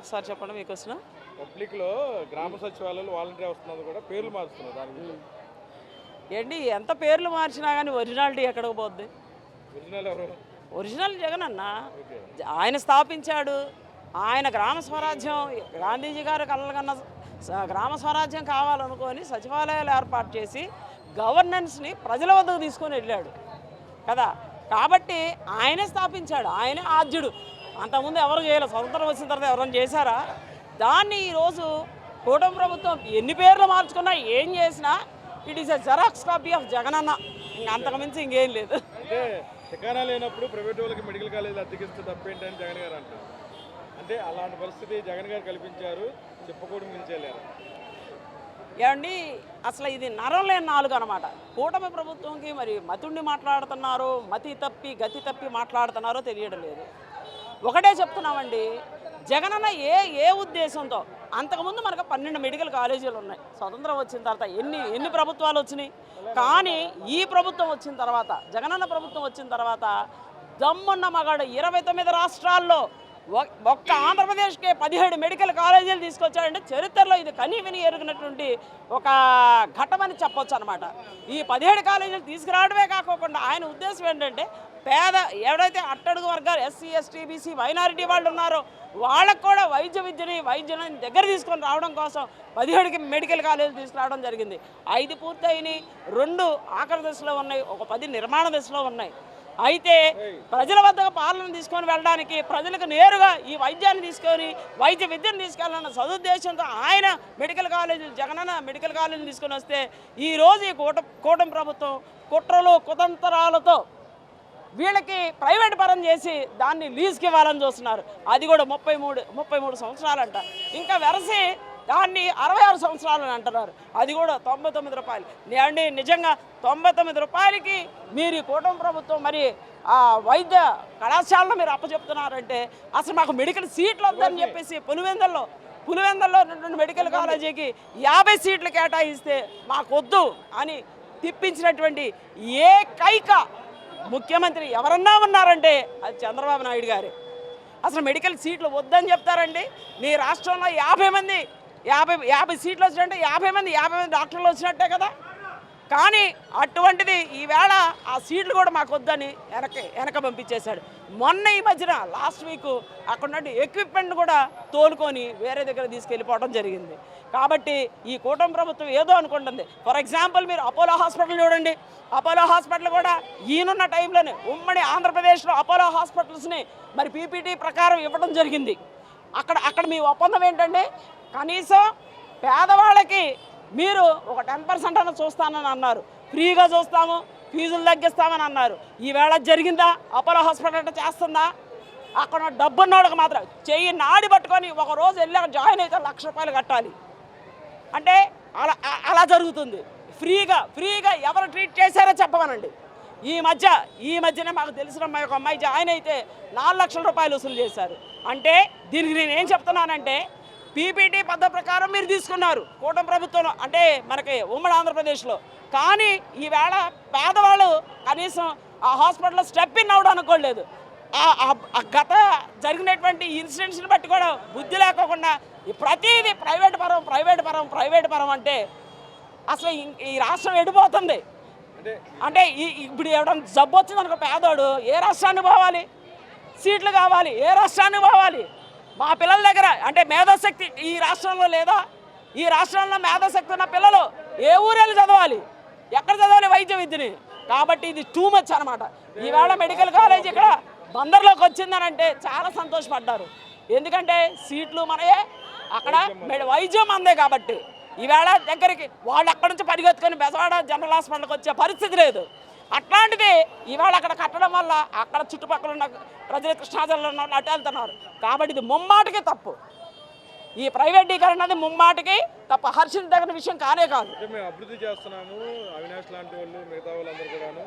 ఒకసారి చెప్పండి మీ క్వశ్చన్ పబ్లిక్లో గ్రామ సచివాలయాలు వాలంటీర్ వస్తున్నది కూడా పేర్లు మారుస్తున్నారు దాని గురించి. ఏంటి ఎంత పేర్లు మార్చినా కానీ ఒరిజినాలిటీ ఎక్కడికి పోద్ది? ఒరిజినల్ ఎవరు? ఒరిజినల్ జగన్ అన్న. ఆయన స్థాపించాడు. ఆయన గ్రామ స్వరాజ్యం గాంధీజీ గారు కలగన్న స- గ్రామ స్వరాజ్యం కావాలనుకొని సచివాలయాలు ఏర్పాటు చేసి గవర్నెన్స్ని ప్రజల వద్దకు తీసుకొని వెళ్ళాడు. కదా? కాబట్టి ఆయనే స్థాపించాడు. ఆయనే ఆద్యుడు. అంతకుముందు ఎవరు చేయలేదు స్వతంత్రం వచ్చిన తర్వాత ఎవరైనా చేశారా? దాన్ని ఈరోజు కూటమి ప్రభుత్వం ఎన్ని పేర్లు మార్చుకున్నా ఏం చేసినా it is a xerox copy of Jagananna. ఇంకా అంతకుమించి ఇంకేం లేదు. ఠికానా లేనప్పుడు ప్రైవేట్ వాళ్ళకి మెడికల్ కాలేజీలు అద్దెకిస్తే తప్పేంటని జగన్ గారు అంటారు అంటే అలాంటి పరిస్థితి జగన్ గారు కల్పించారు చెప్పకూడదు మించేలేరు ఏమండి అసలు ఇది నరం లేని నాలుగు అనమాట కూటమి ప్రభుత్వంకి మరి మతుండి మాట్లాడుతున్నారో మతి తప్పి గతి తప్పి మాట్లాడుతున్నారో తెలియడం లేదు. ఒకటే చెప్తున్నామండి. జగనన్న ఏ ఏ ఉద్దేశంతో అంతకుముందు మనకు పన్నెండు మెడికల్ కాలేజీలు ఉన్నాయి. స్వతంత్రం వచ్చిన తర్వాత ఎన్ని ఎన్ని ప్రభుత్వాలు వచ్చినాయి? కానీ ఈ ప్రభుత్వం వచ్చిన తర్వాత జగనన్న ప్రభుత్వం వచ్చిన తర్వాత దమ్మున్న మగాడు ఇరవై తొమ్మిది రాష్ట్రాల్లో ఒక్క ఆంధ్రప్రదేశ్కే పదిహేడు మెడికల్ కాలేజీలు తీసుకొచ్చాడంటే చరిత్రలో ఇది కనీ విని ఎరిగినటువంటి ఒక ఘటమని చెప్పొచ్చు అనమాట ఈ పదిహేడు కాలేజీలు తీసుకురావడమే కాకోకుండా ఆయన ఉద్దేశం ఏంటంటే పేద ఎవడైతే అట్టడుగు వర్గాలు ఎస్సీ ఎస్టీ బీసీ మైనారిటీ వాళ్ళు ఉన్నారో వాళ్ళకు కూడా వైద్య విద్యని వైద్యుని దగ్గర తీసుకొని రావడం కోసం పదిహేడుకి మెడికల్ కాలేజీలు తీసుకురావడం జరిగింది. ఐదు పూర్తయినాయి రెండు ఆఖరి దశలో ఉన్నాయి ఒక పది నిర్మాణ దశలో ఉన్నాయి. అయితే ప్రజల వద్దకు పాలన తీసుకొని వెళ్ళడానికి ప్రజలకు నేరుగా ఈ వైద్యాన్ని తీసుకొని వైద్య విద్యను తీసుకెళ్ళాలన్న సదుద్దేశంతో ఆయన మెడికల్ కాలేజీలు జగనన్న మెడికల్ కాలేజీని తీసుకొని వస్తే ఈ రోజు ఈ కూట కూటమి ప్రభుత్వం కుట్రలు కుతంత్రాలతో వీళ్ళకి ప్రైవేట్ పరం చేసి దాన్ని లీజ్కి ఇవ్వాలని చూస్తున్నారు. అది కూడా ముప్పై మూడు ముప్పై మూడు సంవత్సరాలంట. ఇంకా వెరసి దాన్ని అరవై ఆరు సంవత్సరాలు అని అంటున్నారు. అది కూడా తొంభై తొమ్మిది రూపాయలు. అండి నిజంగా తొంభై తొమ్మిది రూపాయలకి మీరు ఈ కూటమి ప్రభుత్వం మరి ఆ వైద్య కళాశాలను మీరు అప్పచెప్తున్నారంటే అసలు మాకు మెడికల్ సీట్లు వద్దని చెప్పేసి పులివెందల్లో పులివెందల్లో ఉన్నటువంటి మెడికల్ కాలేజీకి యాభై సీట్లు కేటాయిస్తే మాకు వద్దు అని తిప్పించినటువంటి ఏకైక ముఖ్యమంత్రి ఎవరన్నా ఉన్నారంటే అది చంద్రబాబు నాయుడు గారే. అసలు మెడికల్ సీట్లు వద్దని చెప్తారండి. నీ రాష్ట్రంలో యాభై మంది యాభై యాభై సీట్లు వచ్చినట్టే యాభై మంది యాభై మంది డాక్టర్లు వచ్చినట్టే కదా? కానీ అటువంటిది ఈవేళ ఆ సీట్లు కూడా మాకు వద్దని వెనక వెనక పంపించేశాడు. మొన్న ఈ మధ్యన లాస్ట్ వీక్ అక్కడ ఎక్విప్మెంట్ కూడా తోలుకొని వేరే దగ్గర తీసుకెళ్ళిపోవడం జరిగింది. కాబట్టి ఈ కూటమి ప్రభుత్వం ఏదో అనుకుంటుంది. ఫర్ ఎగ్జాంపుల్ మీరు అపోలో హాస్పిటల్ చూడండి. అపోలో హాస్పిటల్ కూడా ఈయనున్న టైంలోనే ఉమ్మడి ఆంధ్రప్రదేశ్లో అపోలో హాస్పిటల్స్ని మరి పీపీటీ ప్రకారం ఇవ్వడం జరిగింది. అక్కడ అక్కడ మీ ఒప్పందం ఏంటంటే కనీసం పేదవాళ్ళకి మీరు ఒక టెన్ పర్సెంట్ అన్న చూస్తానని అన్నారు. ఫ్రీగా చూస్తాము. ఫీజులు తగ్గిస్తామని అన్నారు. ఈవేళ జరిగిందా? అపోలో హాస్పిటల్ అంటే చేస్తుందా? అక్కడ డబ్బున్నోడికి మాత్రం చెయ్యి నాడి పట్టుకొని ఒక రోజు వెళ్ళి అక్కడ జాయిన్ అయితే లక్ష రూపాయలు కట్టాలి. అంటే అలా అలా జరుగుతుంది. ఫ్రీగా ఫ్రీగా ఎవరు ట్రీట్ చేశారో చెప్పమనండి. ఈ మధ్య ఈ మధ్యనే మాకు తెలిసిన అమ్మాయి ఒక అమ్మాయి జాయిన్ అయితే నాలుగు లక్షల రూపాయలు వసూలు చేశారు. అంటే దీనికి నేను ఏం చెప్తున్నానంటే పీపీటీ పద్ధతి ప్రకారం మీరు తీసుకున్నారు. కూటమి ప్రభుత్వంలో అంటే మనకి ఉమ్మడి ఆంధ్రప్రదేశ్లో. కానీ ఈవేళ పేదవాళ్ళు కనీసం ఆ హాస్పిటల్లో స్టెప్ ఇన్ అవడం అనుకోలేదు. గత జరిగినటువంటి ఇన్సిడెంట్స్ని బట్టి కూడా బుద్ధి లేకోకుండా ఈ ప్రతిదీ ప్రైవేట్ పరం ప్రైవేట్ పరం ప్రైవేట్ పరం అంటే అసలు ఈ- రాష్ట్రం ఎడిపోతుంది. అంటే ఇప్పుడు ఎవడన్నా జబ్బు వచ్చింది అనుకో పేదోడు ఏ రాష్ట్రానికి పోవాలి? సీట్లు కావాలి ఏ రాష్ట్రానికి పోవాలి? మా పిల్లల దగ్గర అంటే మేధాశక్తి ఈ రాష్ట్రంలో లేదా? ఈ రాష్ట్రంలో మేధాశక్తి ఉన్న పిల్లలు ఏ ఊరెళ్ళి చదవాలి? ఎక్కడ చదవాలి వైద్య విద్యని? కాబట్టి ఇది టూ మచ్ అనమాట ఈవేళ మెడికల్ కాలేజ్ ఇక్కడ బందర్లోకి వచ్చిందనంటే చాలా సంతోషపడ్డారు. ఎందుకంటే సీట్లు మనయే అక్కడ మెడ- వైద్యం అందే కాబట్టి. ఈవేళ దగ్గరికి వాళ్ళు అక్కడి నుంచి పరిగెత్తుకొని బెజవాడ జనరల్ హాస్పిటల్కి వచ్చే పరిస్థితి లేదు. అట్లాంటిది ఇవాళ అక్కడ కట్టడం వల్ల అక్కడ చుట్టుపక్కల ఉన్న ప్రజలు కృష్ణా జిల్లాలో ఉన్న వాళ్ళు అటు వెళ్తున్నారు. కాబట్టి ఇది ముమ్మాటికి తప్పు. ఈ ప్రైవేటీకరణ అనేది ముమ్మాటికి తప్ప. హర్షించదగిన విషయం కానే కాదు. మేము అభివృద్ధి చేస్తున్నాము. అవినాష్ లాంటి వాళ్ళు మిగతా వాళ్ళందరూ కూడాను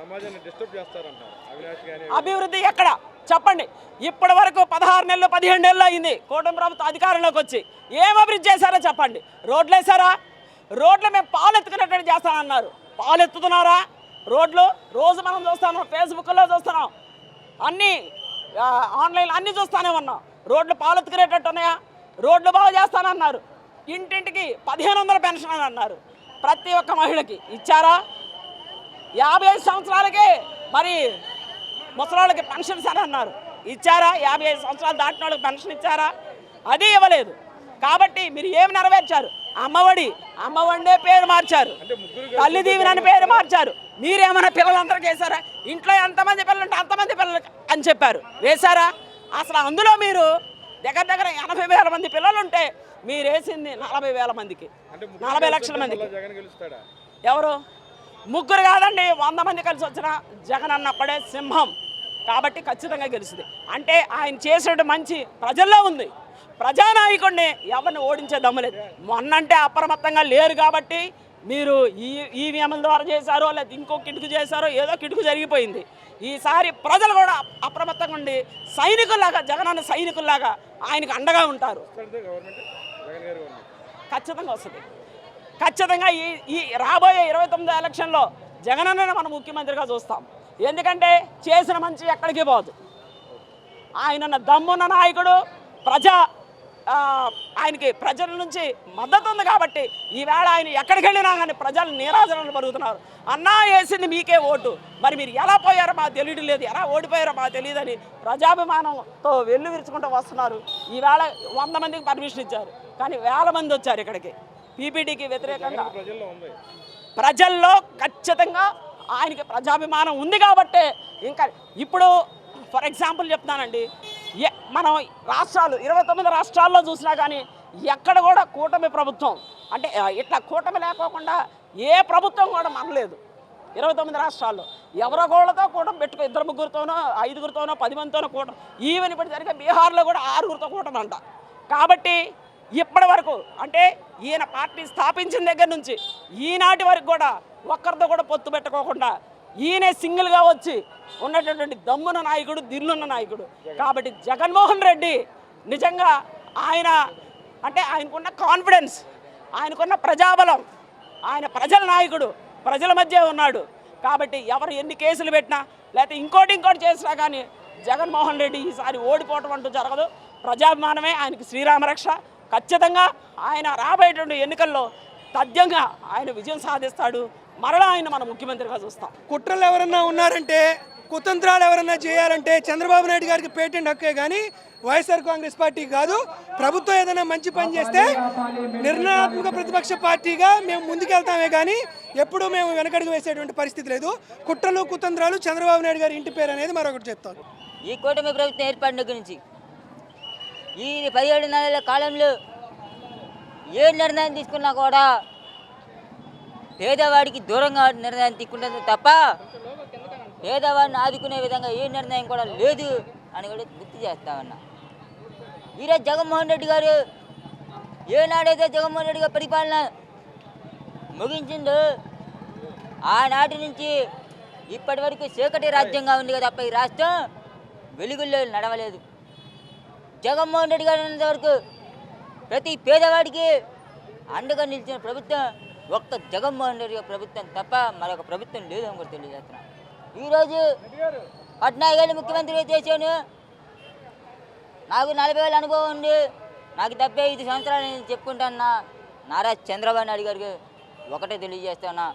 సమాజాన్ని డిస్టర్బ్ చేస్తారంటారు అవినాష్ అభివృద్ధి ఎక్కడ? చెప్పండి. ఇప్పటి వరకు పదహారు నెలలు పదిహేడు నెలలు అయింది. కూటమి ప్రభుత్వం అధికారంలోకి వచ్చి ఏం అభివృద్ధి చేశారో చెప్పండి. రోడ్లు వేసారా రోడ్లు మేము పాలు ఎత్తుకున్నట్టు చేస్తానన్నారు. పాలు ఎత్తుతున్నారా రోడ్లు రోజు మనం చూస్తున్నాం ఫేస్బుక్లో చూస్తున్నాం. అన్నీ ఆన్లైన్ అన్నీ చూస్తూనే ఉన్నాం. రోడ్లు పాలెత్తుకునేటట్టు ఉన్నాయా రోడ్లు బాగు చేస్తానన్నారు. ఇంటింటికి పదిహేను వందల పెన్షన్ అని అన్నారు. ప్రతి ఒక్క మహిళకి ఇచ్చారా? యాభై ఐదు సంవత్సరాలకే మరి ముసలాళ్ళకి పెన్షన్స్ అని అన్నారు. ఇచ్చారా? యాభై ఐదు సంవత్సరాలు దాటిన వాళ్ళకి పెన్షన్ ఇచ్చారా? అది ఇవ్వలేదు. కాబట్టి మీరు ఏమి నెరవేర్చారు? అమ్మఒడి అమ్మఒడినే పేరు మార్చారు. తల్లి దీవెన అని పేరు మార్చారు. మీరేమైనా పిల్లలందరికీ వేశారా ఇంట్లో ఎంతమంది పిల్లలు ఉంటే అంతమంది పిల్లలు అని చెప్పారు. వేశారా? అసలు అందులో మీరు దగ్గర దగ్గర ఎనభై వేల మంది పిల్లలు ఉంటే మీరు వేసింది నలభై వేల మందికి. నలభై లక్షల మందికి. ఎవరు? ముగ్గురు కాదండి వంద మంది కలిసి వచ్చిన జగన్ అన్నప్పుడే సింహం. కాబట్టి ఖచ్చితంగా గెలుస్తుంది. అంటే ఆయన చేసేటి మంచి ప్రజల్లో ఉంది. ప్రజానాయకుడిని ఎవరిని ఓడించే దమ్ములేదు మొన్నంటే అప్రమత్తంగా లేరు కాబట్టి మీరు ఈ ఈవీఎంల ద్వారా చేశారో లేదా ఇంకో కిటుకు చేశారో ఏదో కిటుకు జరిగిపోయింది. ఈసారి ప్రజలు కూడా అప్రమత్తంగా ఉండి సైనికుల్లాగా జగనన్న సైనికుల్లాగా ఆయనకు అండగా ఉంటారు. ఖచ్చితంగా వస్తుంది. ఖచ్చితంగా ఈ ఈ రాబోయే ఇరవై తొమ్మిది ఎలక్షన్లో జగనన్ననే మనం ముఖ్యమంత్రిగా చూస్తాం. ఎందుకంటే చేసిన మంచి ఎక్కడికి పోదు. ఆయన దమ్మున్న నాయకుడు ప్రజా ఆయనకి ప్రజల నుంచి మద్దతు ఉంది కాబట్టి ఈవేళ ఆయన ఎక్కడికి వెళ్ళినా కానీ ప్రజలు నీరాజనలు పరుగుతున్నారు అన్నా వేసింది మీకే ఓటు. మరి మీరు ఎలా పోయారో మాకు తెలియడం లేదు. ఎలా ఓడిపోయారో మాకు తెలియదని ప్రజాభిమానంతో వెల్లు విరుచుకుంటూ వస్తున్నారు. ఈవేళ వంద మందికి పర్మిషన్ ఇచ్చారు. కానీ వేల మంది వచ్చారు ఇక్కడికి. పీపీటీకి వ్యతిరేకంగా ప్రజల్లో ఖచ్చితంగా ఆయనకి ప్రజాభిమానం ఉంది కాబట్టే ఇంకా ఇప్పుడు ఫర్ ఎగ్జాంపుల్ చెప్తానండి మనం రాష్ట్రాలు ఇరవై తొమ్మిది రాష్ట్రాల్లో చూసినా కానీ ఎక్కడ కూడా కూటమి ప్రభుత్వం అంటే ఇట్లా కూటమి లేకోకుండా ఏ ప్రభుత్వం కూడా మనలేదు ఇరవై తొమ్మిది రాష్ట్రాల్లో ఎవరో గోళ్ళతో కూటమి పెట్టుకో ఇద్దరు ముగ్గురితోనో ఐదుగురితోనో పది మందితోనో కూటమి ఈవెన్ ఇప్పుడు జరిగే బీహార్లో కూడా ఆరుగురితో కూటమి అంట. కాబట్టి ఇప్పటి వరకు అంటే ఈయన పార్టీ స్థాపించిన దగ్గర నుంచి ఈనాటి వరకు కూడా ఒక్కరితో కూడా పొత్తు పెట్టుకోకుండా ఈయనే సింగిల్గా వచ్చి ఉన్నటువంటి దమ్మున నాయకుడు దిల్లున్న నాయకుడు. కాబట్టి జగన్మోహన్ రెడ్డి నిజంగా ఆయన అంటే ఆయనకున్న కాన్ఫిడెన్స్ ఆయనకున్న ప్రజాబలం ఆయన ప్రజల నాయకుడు ప్రజల మధ్య ఉన్నాడు. కాబట్టి ఎవరు ఎన్ని కేసులు పెట్టినా లేకపోతే ఇంకోటి ఇంకోటి చేసినా కానీ జగన్మోహన్ రెడ్డి ఈసారి ఓడిపోవటం అంటూ జరగదు. ప్రజాభిమానమే ఆయనకి శ్రీరామరక్ష ఖచ్చితంగా ఆయన రాబోయేటువంటి ఎన్నికల్లో తథ్యంగా ఆయన విజయం సాధిస్తాడు. మరలా ఆయన మన ముఖ్యమంత్రిగా చూస్తాం. కుట్రలు ఎవరన్నా ఉన్నారంటే కుతంత్రాలు ఎవరన్నా చేయాలంటే చంద్రబాబు నాయుడు గారికి పేటెంట్ హక్కే కానీ వైఎస్ఆర్ కాంగ్రెస్ పార్టీ కాదు. ప్రభుత్వం ఏదైనా మంచి పని చేస్తే నిర్ణయాత్మక ప్రతిపక్ష పార్టీగా మేము ముందుకెళ్తామే కానీ ఎప్పుడూ మేము వెనకడుగు వేసేటువంటి పరిస్థితి లేదు. కుట్రలు కుతంత్రాలు చంద్రబాబు నాయుడు గారి ఇంటి పేరు అనేది మరొకటి చెప్తాను. ఈ కూటమి ప్రభుత్వం ఏర్పడిన దగ్గర నుంచి ఈ పదిహేడు నెలల కాలంలో ఏ నిర్ణయం తీసుకున్నా కూడా పేదవాడికి దూరంగా నిర్ణయం తీసుకుంటుంది తప్ప పేదవాడిని ఆదుకునే విధంగా ఏ నిర్ణయం కూడా లేదు అని కూడా గుర్తు చేస్తామన్నా ఈరోజు జగన్మోహన్ రెడ్డి గారు ఏనాడైతే జగన్మోహన్ రెడ్డి గారు పరిపాలన ముగించిందో ఆనాటి నుంచి ఇప్పటి వరకు చీకటి రాజ్యంగా ఉంది కదా తప్ప ఈ రాష్ట్రం వెలుగుల్లో నడవలేదు. జగన్మోహన్ రెడ్డి గారు ఉన్నంత వరకు ప్రతి పేదవాడికి అండగా నిలిచిన ప్రభుత్వం ఒక్క జగన్మోహన్ రెడ్డి ప్రభుత్వం తప్ప మరొక ప్రభుత్వం లేదు అని కూడా తెలియజేస్తున్నాను. ఈరోజు పద్నాలుగేళ్ళు ముఖ్యమంత్రి చేశాను. నాకు నలభై వేల అనుభవం ఉంది. నాకు డెబ్బై ఐదు సంవత్సరాలు నేను చెప్పుకుంటాను నారా చంద్రబాబు నాయుడు గారికి ఒకటే తెలియజేస్తున్నా.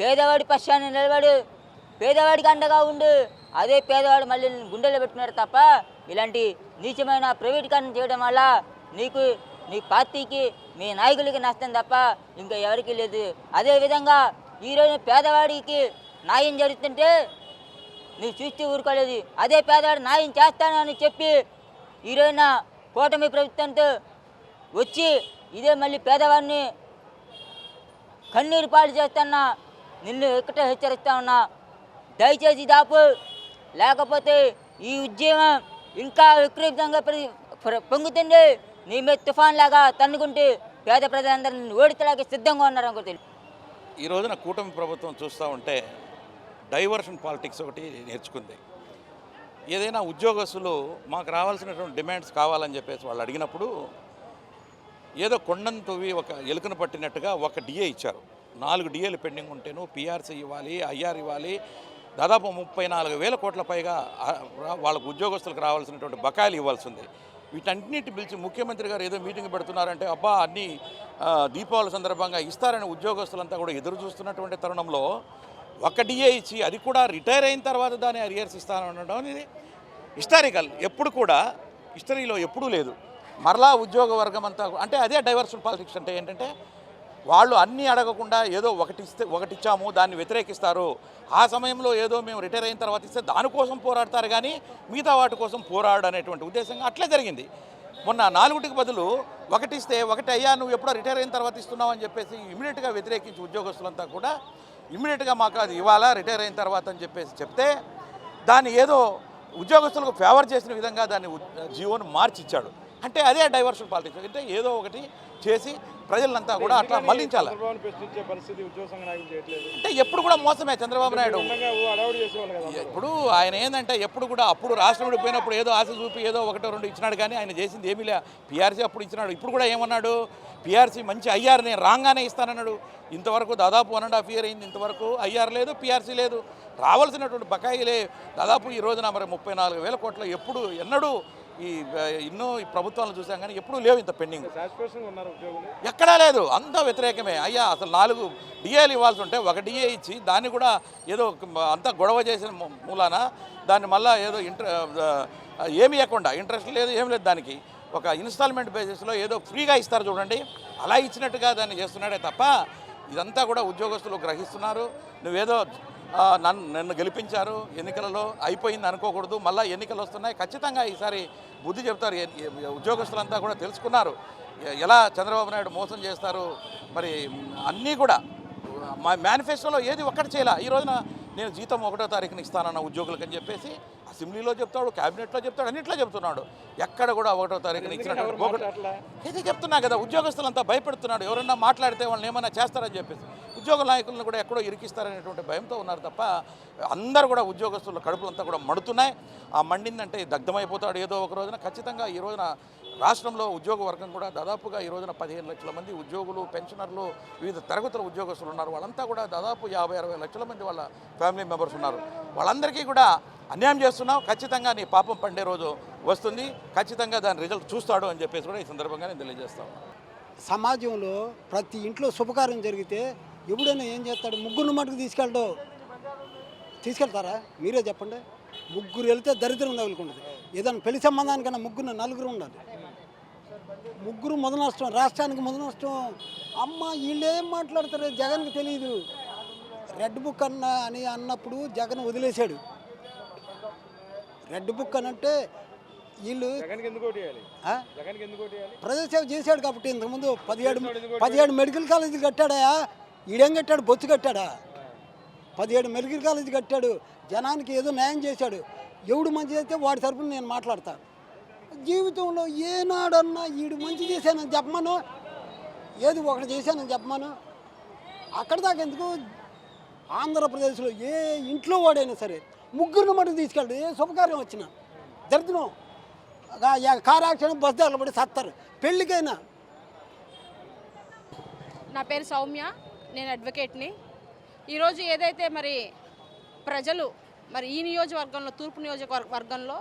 పేదవాడి పశ్చాన్ని నిలబడి. పేదవాడికి అండగా ఉండు. అదే పేదవాడు మళ్ళీ గుండెలో పెట్టుకున్నాడు తప్ప ఇలాంటి నీచమైన ప్రైవేటీకరణ చేయడం వల్ల నీకు నీ పార్టీకి మీ నాయకులకి నష్టం తప్ప ఇంకా ఎవరికీ లేదు. అదేవిధంగా ఈరోజు పేదవాడికి న్యాయం జరుగుతుంటే నువ్వు చూస్తే ఊరుకోలేదు. అదే పేదవాడు న్యాయం చేస్తానని చెప్పి ఈరోజున కూటమి ప్రభుత్వంతో వచ్చి ఇదే మళ్ళీ పేదవాడిని కన్నీరు పాలు చేస్తున్నా నిన్ను ఎక్కట హెచ్చరిస్తా ఉన్నా. దయచేసి దాపు. లేకపోతే ఈ ఉద్యమం ఇంకా విపరీతంగా ప్ర- పొంగుతుంది. నీ మీద తుఫాన్ లాగా తన్నుకుంటే పేద ప్రజలందరినీ ఓడితలాగే సిద్ధంగా ఉన్నారు అనుకో ఈ రోజున కూటమి ప్రభుత్వం చూస్తూ ఉంటే డైవర్షన్ పాలిటిక్స్ ఒకటి నేర్చుకుంది. ఏదైనా ఉద్యోగస్తులు మాకు రావాల్సినటువంటి డిమాండ్స్ కావాలని చెప్పేసి వాళ్ళు అడిగినప్పుడు ఏదో కొండను తవ్వి ఒక ఎలుకను పట్టినట్టుగా ఒక డిఏ ఇచ్చారు. నాలుగు డిఏలు పెండింగ్ ఉంటేను పిఆర్సీ ఇవ్వాలి ఐఆర్ ఇవ్వాలి. దాదాపు ముప్పై నాలుగు వేల కోట్ల పైగా వాళ్ళకు ఉద్యోగస్తులకు రావాల్సినటువంటి బకాయిలు ఇవ్వాల్సింది వీటన్నిటి పిలిచి ముఖ్యమంత్రి గారు ఏదో మీటింగ్ పెడుతున్నారంటే అబ్బా అన్ని దీపావళి సందర్భంగా ఇస్తారని ఉద్యోగస్తులంతా కూడా ఎదురు చూస్తున్నటువంటి తరుణంలో ఒక డిఏ ఇచ్చి అది కూడా రిటైర్ అయిన తర్వాత దాన్ని అరియర్స్ ఇస్తానడం అనేది హిస్టారికల్. ఎప్పుడు కూడా హిస్టరీలో ఎప్పుడూ లేదు. మరలా ఉద్యోగ వర్గం అంతా అంటే అదే డైవర్షన్ పాలిటిక్స్ అంటే ఏంటంటే వాళ్ళు అన్నీ అడగకుండా ఏదో ఒకటి ఇస్తే ఒకటి ఇచ్చాము దాన్ని వ్యతిరేకిస్తారు. ఆ సమయంలో ఏదో మేము రిటైర్ అయిన తర్వాత ఇస్తే దానికోసం పోరాడతారు కానీ మిగతా వాటి కోసం పోరాడు అనేటువంటి ఉద్దేశంగా అట్లే జరిగింది. మొన్న నాలుగుటికి బదులు ఒకటి ఇస్తే ఒకటి అయ్యా నువ్వు ఎప్పుడో రిటైర్ అయిన తర్వాత ఇస్తున్నావు అని చెప్పేసి ఇమీడియట్గా వ్యతిరేకించి ఉద్యోగస్తులంతా కూడా ఇమీడియట్గా మాకు అది ఇవ్వాలా రిటైర్ అయిన తర్వాత అని చెప్పేసి చెప్తే దాన్ని ఏదో ఉద్యోగస్తులకు ఫేవర్ చేసిన విధంగా దాన్ని జీవోను మార్చి మార్చిచ్చాడు. అంటే అదే డైవర్షన్ పాలిటిక్స్. అంటే ఏదో ఒకటి చేసి ప్రజలంతా కూడా అట్లా మళ్ళించాలి? అంటే ఎప్పుడు కూడా మోసమే చంద్రబాబు నాయుడు. ఇప్పుడు ఆయన ఏంటంటే ఎప్పుడు కూడా అప్పుడు రాష్ట్రం విడిపోయినప్పుడు ఏదో ఆశ చూపి ఏదో ఒకటో రెండు ఇచ్చినాడు కానీ ఆయన చేసింది ఏమీ లే. పిఆర్సీ అప్పుడు ఇచ్చినాడు. ఇప్పుడు కూడా ఏమన్నాడు? పిఆర్సీ మంచి ఐఆర్ నేను రాగానే ఇస్తానన్నాడు. ఇంతవరకు దాదాపు వన్ అండ్ హాఫ్ ఇయర్ అయింది. ఇంతవరకు ఐఆర్ లేదు పిఆర్సీ లేదు. రావాల్సినటువంటి బకాయిలే దాదాపు ఈ రోజున మరి ముప్పై నాలుగు వేల కోట్ల ఎప్పుడు ఎన్నడూ ఈ ఎన్నో ఈ ప్రభుత్వాలను చూసాం కానీ ఎప్పుడూ లేవు ఇంత పెండింగ్. ఎక్కడా లేదు అంతా వ్యతిరేకమే. అయ్యా అసలు నాలుగు డిఏలు ఇవ్వాల్సి ఉంటే ఒక డిఏ ఇచ్చి దాన్ని కూడా ఏదో అంతా గొడవ చేసిన మూలాన దాన్ని మళ్ళా ఏదో ఇంట్ర ఏమి ఇవ్వకుండా ఇంట్రెస్ట్ లేదు ఏం లేదు దానికి. ఒక ఇన్స్టాల్మెంట్ బేసిస్లో ఏదో ఫ్రీగా ఇస్తారు చూడండి. అలా ఇచ్చినట్టుగా దాన్ని చేస్తున్నాడే తప్ప ఇదంతా కూడా ఉద్యోగస్తులు గ్రహిస్తున్నారు. నువ్వేదో నన్ను నన్ను గెలిపించారు ఎన్నికలలో అయిపోయింది అనుకోకూడదు మళ్ళీ ఎన్నికలు వస్తున్నాయి ఖచ్చితంగా ఈసారి బుద్ధి చెప్తారు ఉద్యోగస్తులంతా కూడా తెలుసుకున్నారు. ఎలా చంద్రబాబు నాయుడు మోసం చేస్తారు మరి అన్నీ కూడా మా మేనిఫెస్టోలో ఏది ఒక్కటి చేయాల. ఈ రోజున నేను జీతం ఒకటో తారీఖున ఇస్తానన్న ఉద్యోగులకు అని చెప్పేసి అసెంబ్లీలో చెప్తాడు క్యాబినెట్లో చెప్తాడు అన్నింటిలో చెప్తున్నాడు. ఎక్కడ కూడా ఒకటో తారీఖున ఇచ్చినట్టు ఇది చెప్తున్నా కదా ఉద్యోగస్తులంతా భయపెడుతున్నాడు ఎవరన్నా మాట్లాడితే వాళ్ళని ఏమైనా చేస్తారని చెప్పేసి. ఉద్యోగ నాయకులను కూడా ఎక్కడో ఇరికిస్తారనేటువంటి భయంతో ఉన్నారు తప్ప అందరూ కూడా ఉద్యోగస్తుల కడుపులంతా కూడా మడుతున్నాయి. ఆ మండిందంటే దగ్ధమైపోతాడు ఏదో ఒక రోజున. ఖచ్చితంగా ఈ రోజున రాష్ట్రంలో ఉద్యోగ వర్గం కూడా దాదాపుగా ఈ రోజున పదిహేను లక్షల మంది ఉద్యోగులు పెన్షనర్లు వివిధ తరగతుల ఉద్యోగస్తులు ఉన్నారు. వాళ్ళంతా కూడా దాదాపు యాభై అరవై లక్షల మంది వాళ్ళ ఫ్యామిలీ మెంబర్స్ ఉన్నారు. వాళ్ళందరికీ కూడా అన్యాయం చేస్తున్నావు. ఖచ్చితంగా నీ పాపం పండే రోజు వస్తుంది. ఖచ్చితంగా దాని రిజల్ట్ చూస్తాడు అని చెప్పేసి కూడా ఈ సందర్భంగా నేను తెలియజేస్తాను సమాజంలో ప్రతి ఇంట్లో శుభకార్యం జరిగితే ఎవడైనా ఏం చేస్తాడు? ముగ్గురు మటుకు తీసుకెళ్ళడు తీసుకెళ్తారా? మీరే చెప్పండి. ముగ్గురు వెళ్తే దరిద్రం తగులుకుంటుంది ఏదైనా పెళ్ళి సంబంధానికన్నా ముగ్గురు నలుగురు ఉండాలి. ముగ్గురు మొద నష్టం రాష్ట్రానికి మొద నష్టం. అమ్మ వీళ్ళు మాట్లాడతారు జగన్కి తెలియదు రెడ్ బుక్ అన్న అని అన్నప్పుడు జగన్ వదిలేశాడు. రెడ్ బుక్ అని అంటే వీళ్ళు ప్రజాసేవ చేశాడు కాబట్టి ఇంతకుముందు పదిహేడు పదిహేడు మెడికల్ కాలేజీలు కట్టాడా? ఈడేం కట్టాడు? బొచ్చు కట్టాడా? పదిహేడు మెడికల్ కాలేజీ కట్టాడు. జనానికి ఏదో న్యాయం చేశాడు. ఎవడు మంచి చేస్తే వాడి తరపున నేను మాట్లాడతాను జీవితంలో ఏనాడన్నా ఈడు మంచి చేశానని చెప్పమను? ఏది ఒకటి చేశానని చెప్పమను? అక్కడ దాకా ఎందుకు? ఆంధ్రప్రదేశ్లో ఏ ఇంట్లో వాడైనా సరే ముగ్గురిని మటుకు తీసుకెళ్ళడు ఏ శుభకార్యం వచ్చినా దరిద్రం ఆ- యాక్సిడెంట్ బస్ దగ్గర పడి సత్తారు. పెళ్ళికైనా. నా పేరు సౌమ్య. నేను అడ్వకేట్ని ఈరోజు ఏదైతే మరి ప్రజలు మరి ఈ నియోజకవర్గంలో తూర్పు నియోజకవర్గంలో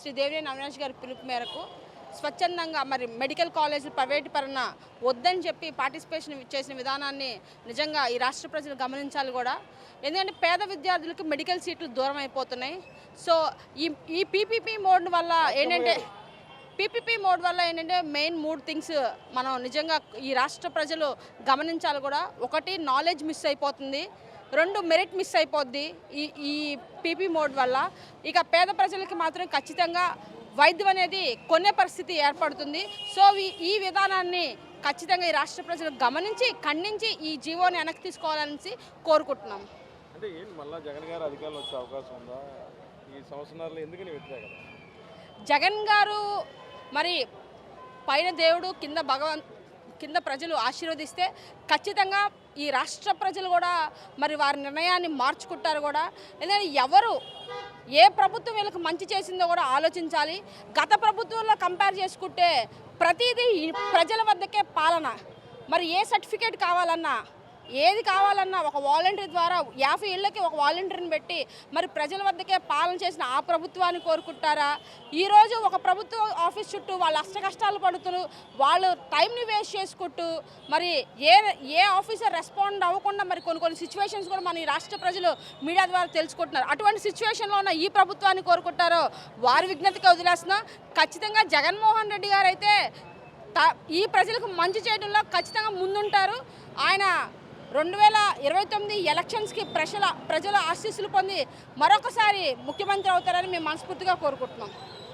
శ్రీ దేవినేని అవినాష్ గారి పిలుపు మేరకు స్వచ్ఛందంగా మరి మెడికల్ కాలేజీలు ప్రైవేటీకరణ వద్దని చెప్పి పార్టిసిపేషన్ చేసిన విధానాన్ని నిజంగా ఈ రాష్ట్ర ప్రజలు గమనించాలి కూడా. ఎందుకంటే పేద విద్యార్థులకు మెడికల్ సీట్లు దూరం అయిపోతున్నాయి సో ఈ ఈ పీపీపీ మోడ్ వల్ల ఏంటంటే పీపీపీ మోడ్ వల్ల ఏంటంటే మెయిన్ మూడు థింగ్స్ మనం నిజంగా ఈ రాష్ట్ర ప్రజలు గమనించాలి కూడా. ఒకటి నాలెడ్జ్ మిస్ అయిపోతుంది. రెండు మెరిట్ మిస్ అయిపోద్ది ఈ ఈ పీపీ మోడ్ వల్ల. ఇక పేద ప్రజలకి మాత్రం ఖచ్చితంగా వైద్యం అనేది కొనే పరిస్థితి ఏర్పడుతుంది. సో ఈ ఈ విధానాన్ని ఖచ్చితంగా ఈ రాష్ట్ర ప్రజలు గమనించి ఖండించి ఈ జీవోని వెనక్కి తీసుకోవాలని కోరుకుంటున్నాం. అంటే ఏంటి? మళ్ళీ జగన్ గారు అధికారంలో వచ్చే అవకాశం ఉందా? ఈ సంవత్సరాల్లో ఎందుకని జగన్ గారు మరి పైన దేవుడు కింద భగవన్ కింద ప్రజలు ఆశీర్వదిస్తే ఖచ్చితంగా ఈ రాష్ట్ర ప్రజలు కూడా మరి వారి నిర్ణయాన్ని మార్చుకుంటారు కూడా. ఎందుకంటే ఎవరు ఏ ప్రభుత్వం వీళ్ళకి మంచి చేసిందో కూడా ఆలోచించాలి. గత ప్రభుత్వంలో కంపేర్ చేసుకుంటే ప్రతిదీ ప్రజల వద్దకే పాలన. మరి ఏ సర్టిఫికేట్ కావాలన్నా ఏది కావాలన్నా ఒక వాలంటీర్ ద్వారా యాభై ఏళ్ళకి ఒక వాలంటీర్ని పెట్టి మరి ప్రజల వద్దకే పాలన చేసిన ఆ ప్రభుత్వాన్ని కోరుకుంటారా? ఈరోజు ఒక ప్రభుత్వ ఆఫీస్ చుట్టూ వాళ్ళు అష్ట కష్టాలు పడుతూ వాళ్ళు టైంని వేస్ట్ చేసుకుంటూ మరి ఏ ఏ ఆఫీసర్ రెస్పాండ్ అవ్వకుండా మరి కొన్ని కొన్ని సిచ్యువేషన్స్ కూడా మన ఈ రాష్ట్ర ప్రజలు మీడియా ద్వారా తెలుసుకుంటున్నారు. అటువంటి సిచ్యువేషన్లో ఉన్న ఈ ప్రభుత్వాన్ని కోరుకుంటారో వారి విజ్ఞతకి వదిలేస్తున్నా ఖచ్చితంగా జగన్మోహన్ రెడ్డి గారు అయితే త- ఈ ప్రజలకు మంచి చేయడంలో ఖచ్చితంగా ముందుంటారు. ఆయన రెండు వేల ఇరవై తొమ్మిది ఎలక్షన్స్కి ప్రజల ప్రజల ఆశీస్సులు పొంది మరొకసారి ముఖ్యమంత్రి అవుతారని మేము మనస్ఫూర్తిగా కోరుకుంటున్నాం.